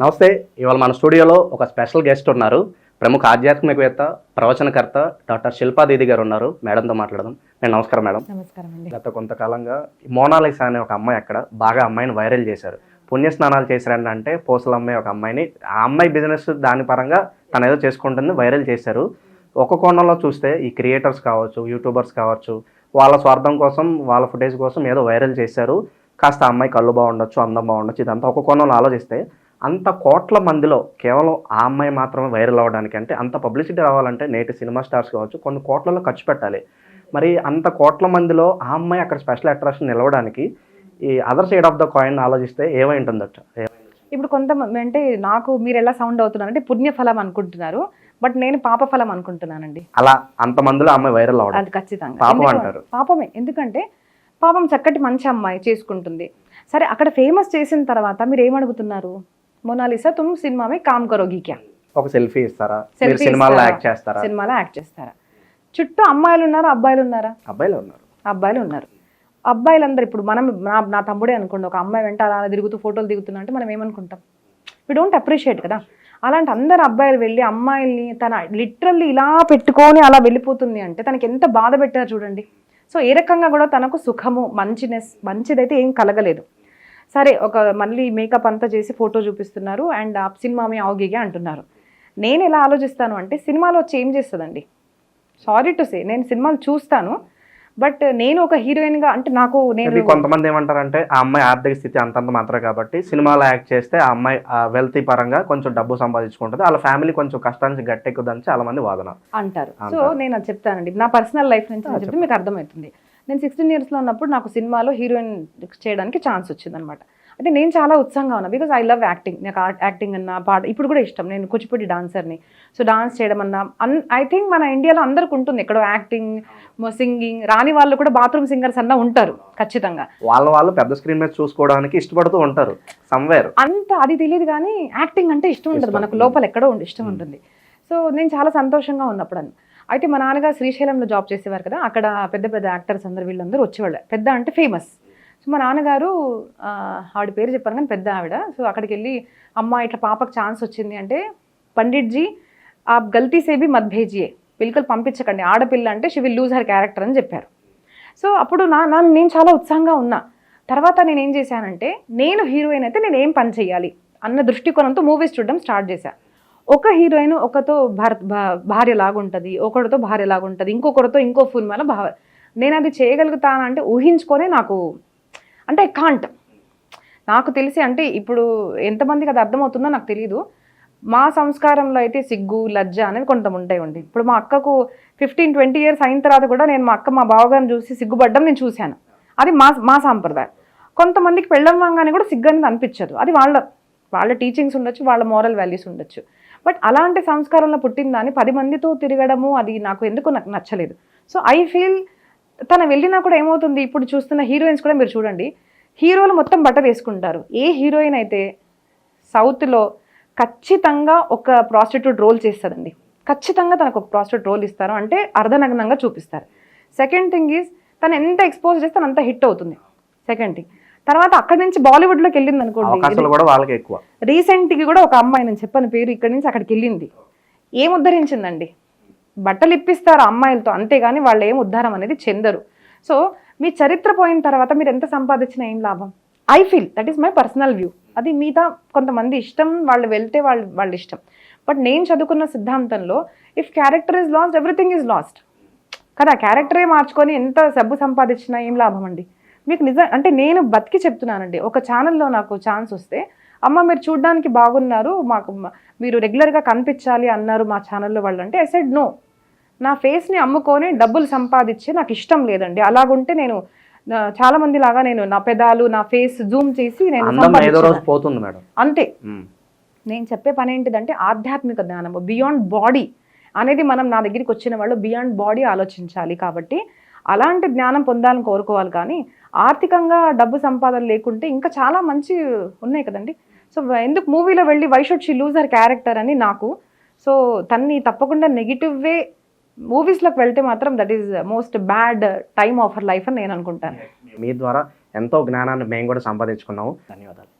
నమస్తే ఇవాళ మన స్టూడియోలో ఒక స్పెషల్ గెస్ట్ ఉన్నారు. ప్రముఖ ఆధ్యాత్మికవేత్త ప్రవచనకర్త డాక్టర్ శిల్పా దీది గారు ఉన్నారు. మేడంతో మాట్లాడదాం. నేను నమస్కారం మేడం. నమస్కారం అండి. గత కొంతకాలంగా మోనాలిసా అనే ఒక అమ్మాయి అక్కడ బాగా అమ్మాయిని వైరల్ చేశారు. పుణ్యస్నానాలు చేశారంటే అంటే పోసల అమ్మాయి ఒక అమ్మాయిని ఆ అమ్మాయి బిజినెస్ దాని పరంగా తను ఏదో చేసుకుంటుంది వైరల్ చేశారు. ఒక కోణంలో చూస్తే ఈ క్రియేటర్స్ కావచ్చు యూట్యూబర్స్ కావచ్చు వాళ్ళ స్వార్థం కోసం వాళ్ళ ఫుటేజ్ కోసం ఏదో వైరల్ చేశారు. కాస్త ఆ అమ్మాయి కళ్ళు బాగుండొచ్చు అందం బాగుండొచ్చు ఇదంతా ఒక కోణంలో ఆలోచిస్తే అంత కోట్ల మందిలో కేవలం ఆ అమ్మాయి మాత్రమే వైరల్ అవ్వడానికి అంటే అంత పబ్లిసిటీ రావాలంటే నేటి సినిమా స్టార్స్ కావచ్చు కొన్ని కోట్లలో ఖర్చు పెట్టాలి. మరి అంత కోట్ల మందిలో ఆ అమ్మాయి అక్కడ స్పెషల్ అట్రాక్షన్ నిలవడానికి ఈ other side of the coin ఆలోచిస్తే ఏమై ఉంటుందట ఇప్పుడు కొంతమంది అంటే నాకు మీరు ఎలా సౌండ్ అవుతున్నారు అంటే పుణ్యఫలం అనుకుంటున్నారు బట్ నేను పాపఫలం అనుకుంటున్నానండి. అలా అంత మందిలో అమ్మాయి వైరల్ అవ్వడం. అది ఖచ్చితంగా. పాపం అంటారు. పాపమే. ఎందుకంటే పాపం చక్కటి మంచి అమ్మాయి చేసుకుంటుంది. సరే అక్కడ ఫేమస్ చేసిన తర్వాత మీరు ఏమడుగుతున్నారు? మొనాలిసా తుమ్ సినిమామే కామ్ కరోగి క్యా ఒక సెల్ఫీ ఇస్తారా? మీరు ఇస్తారా? యాక్ట్ చేస్తారా? సినిమాలో యాక్ట్ చేస్తారా? చుట్టూ అమ్మాయిలు ఉన్నారా? అబ్బాయిలు ఉన్నారా? అబ్బాయిలు ఉన్నారు. అబ్బాయిలు ఉన్నారు. అబ్బాయిలందరూ ఇప్పుడు మనం నా నా తమ్ముడే అనుకోండి ఒక అమ్మాయి వెంట అలా అలా తిరుగుతూ ఫోటోలు దిగుతున్నా అంటే మనం ఏమనుకుంటాం? వి డోంట్ అప్రిషియేట్ కదా? అలాంటి అందరు అబ్బాయిలు వెళ్ళి అమ్మాయిల్ని తన లిటరల్లీ ఇలా పెట్టుకొని అలా వెళ్ళిపోతుంది అంటే తనకి ఎంత బాధ పెట్టారు చూడండి. సో ఏ రకంగా కూడా తనకు సుఖము మంచినెస్ మంచిదైతే ఏం కలగలేదు. సరే ఒక మళ్ళీ మేకప్ అంతా చేసి ఫోటో చూపిస్తున్నారు అండ్ ఆ సినిమా మీ అవగిగే అంటున్నారు. నేను ఎలా ఆలోచిస్తాను అంటే సినిమాలో వచ్చి ఏం చేస్తుందండి. సారీ టు సే నేను సినిమాలు చూస్తాను బట్ నేను ఒక హీరోయిన్గా అంటే నాకు నేను కొంతమంది ఏమంటారంటే ఆ అమ్మాయి ఆర్థిక స్థితి అంతంత మాత్రమే కాబట్టి సినిమాలో యాక్ట్ చేస్తే ఆ అమ్మాయి వెల్తీ పరంగా కొంచెం డబ్బు సంపాదించుకుంటుంది వాళ్ళ ఫ్యామిలీ కొంచెం కష్టానికి గట్టెక్కుదని చాలా మంది వాదన. అంటారు. సో. నేను అది చెప్తానండి. నా పర్సనల్ లైఫ్ నుంచి మీకు అర్థమవుతుంది. నేను సిక్స్టీన్ ఇయర్స్లో ఉన్నప్పుడు నాకు సినిమాలో హీరోయిన్ చేయడానికి ఛాన్స్ వచ్చిందనమాట. అంటే నేను చాలా ఉత్సాహంగా ఉన్నా. బికాజ్ ఐ లవ్ యాక్టింగ్ నాకు యాక్టింగ్ అన్న పాట ఇప్పుడు కూడా ఇష్టం. నేను కూచిపూడి డాన్సర్ని సో డాన్స్ చేయడం అన్న అన్ ఐ థింక్ మన ఇండియాలో అందరికి ఉంటుంది. ఎక్కడో యాక్టింగ్ సింగింగ్ రాని వాళ్ళు కూడా బాత్రూమ్ సింగర్స్ అన్న ఉంటారు ఖచ్చితంగా. వాళ్ళ వాళ్ళు పెద్ద స్క్రీన్ మీద చూసుకోవడానికి ఇష్టపడుతూ ఉంటారు సమ్వేర్ అంత అది తెలియదు కానీ యాక్టింగ్ అంటే ఇష్టం ఉంటుంది మనకు లోపల ఎక్కడో ఉండి ఇష్టం ఉంటుంది. సో నేను చాలా సంతోషంగా ఉన్నప్పుడు అని అయితే మా నాన్నగారు శ్రీశైలంలో జాబ్ చేసేవారు కదా అక్కడ పెద్ద పెద్ద యాక్టర్స్ అందరు వీళ్ళందరూ వచ్చేవాళ్ళు. పెద్ద అంటే ఫేమస్ సో మా నాన్నగారు ఆవిడ పేరు చెప్పాను కానీ పెద్ద ఆవిడ. సో అక్కడికి వెళ్ళి అమ్మ ఇట్లా పాపకు ఛాన్స్ వచ్చింది అంటే పండిట్జీ ఆ గల్తీ సేబి మత్ పిల్లకలు పంపించకండి. ఆడపిల్ల అంటే she will lose her character అని చెప్పారు. సో అప్పుడు నా నా నేను చాలా ఉత్సాహంగా ఉన్నా. తర్వాత నేను ఏం చేశానంటే నేను హీరోయిన్ అయితే నేను ఏం పని చేయాలి అన్న దృష్టికోణంతో మూవీస్ చూడడం స్టార్ట్ చేశాను ఒక హీరోయిన్ ఒకతో భర్త భా- భార్య లాగుంటుంది ఒకరితో భార్య లాగుంటుంది ఇంకొకరితో ఇంకో సినిమాలో భావ నేను అది చేయగలుగుతానంటే ఊహించుకొనే నాకు అంటే కాంట్ నాకు తెలిసి అంటే ఇప్పుడు ఎంతమందికి అది అర్థమవుతుందో నాకు తెలియదు మా సంస్కారంలో అయితే సిగ్గు లజ్జ అనేది కొంత ఉంటాయి ఉండి ఇప్పుడు మా అక్కకు ఫిఫ్టీన్ ట్వంటీ ఇయర్స్ అయిన తర్వాత కూడా నేను మా అక్క మా బావగారిని చూసి సిగ్గుపడ్డం నేను చూశాను. అది మా మా సాంప్రదాయం. కొంతమందికి పెళ్ళమ్మంగానే కూడా సిగ్గు అనేది అనిపించదు. అది వాళ్ళ వాళ్ళ టీచింగ్స్ ఉండొచ్చు వాళ్ళ మోరల్ వాల్యూస్ ఉండొచ్చు. బట్ అలాంటి సంస్కారంలో పుట్టిన పది మందితో తిరగడము అది నాకు ఎందుకు నాకు నచ్చలేదు. సో ఐ ఫీల్ తను వెళ్ళినా కూడా ఏమవుతుంది? ఇప్పుడు చూస్తున్న హీరోయిన్స్ కూడా మీరు చూడండి. హీరోలు మొత్తం బట్ట వేసుకుంటారు. ఏ హీరోయిన్ అయితే సౌత్లో ఖచ్చితంగా ఒక ప్రాస్టిట్యూట్ రోల్ చేస్తుందండి. ఖచ్చితంగా తనకు ఒక ప్రాస్టిట్యూట్ రోల్ ఇస్తారు. అంటే అర్ధనగ్నంగా చూపిస్తారు. సెకండ్ థింగ్ ఈజ్ తను ఎంత ఎక్స్పోజ్ చేస్తే తను అంత హిట్ అవుతుంది. సెకండ్ థింగ్ తర్వాత అక్కడి నుంచి బాలీవుడ్లోకి వెళ్ళింది అనుకోండి. అవకాశాలు కూడా వాళ్ళకి ఎక్కువ. రీసెంట్కి కూడా ఒక అమ్మాయి నేను చెప్పని పేరు ఇక్కడి నుంచి అక్కడికి వెళ్ళింది. ఏం ఉద్ధరించిందండి? బట్టలు ఇప్పిస్తారు అమ్మాయిలతో అంతేగాని వాళ్ళు ఏం ఉద్ధారం అనేది చెందరు. సో మీ చరిత్ర పోయిన తర్వాత మీరు ఎంత సంపాదించినా ఏం లాభం? I feel that is my personal view అది మిగతా కొంతమంది ఇష్టం వాళ్ళు వెళ్తే వాళ్ళు వాళ్ళ ఇష్టం. బట్ నేను చదువుకున్న సిద్ధాంతంలో if character is lost everything is lost కదా క్యారెక్టరే మార్చుకొని ఎంత సబ్బు సంపాదించినా ఏం లాభం అండి? మీకు నిజం అంటే నేను బతికి చెప్తున్నానండి ఒక ఛానల్లో నాకు ఛాన్స్ వస్తే అమ్మ మీరు చూడడానికి బాగున్నారు మాకు మీరు రెగ్యులర్గా కనిపించాలి అన్నారు మా ఛానల్లో వాళ్ళు అంటే ఐ సెడ్ నో నా ఫేస్ని అమ్ముకొని డబ్బులు సంపాదించి నాకు ఇష్టం లేదండి అలాగుంటే నేను చాలా మంది లాగా నేను నా పెదాలు నా ఫేస్ జూమ్ చేసి నేను. పోతుంది మేడం అంతే. నేను చెప్పే పని ఏంటిదంటే ఆధ్యాత్మిక జ్ఞానము బియాండ్ బాడీ అనేది మనం నా దగ్గరికి వచ్చిన వాళ్ళు బియాండ్ బాడీ ఆలోచించాలి కాబట్టి అలాంటి జ్ఞానం పొందాలని కోరుకోవాలి కానీ ఆర్థికంగా డబ్బు సంపాదన లేకుంటే ఇంకా చాలా మంచి ఉన్నాయి కదండి. సో ఎందుకు మూవీలో వెళ్ళి why should she lose her character అని నాకు. సో తన్ని తప్పకుండా నెగిటివ్ వే మూవీస్లోకి వెళ్తే మాత్రం that is most bad time of her life అని నేను అనుకుంటాను. మీ ద్వారా ఎంతో జ్ఞానాన్ని మేము కూడా సంపాదించుకున్నాము. ధన్యవాదాలు.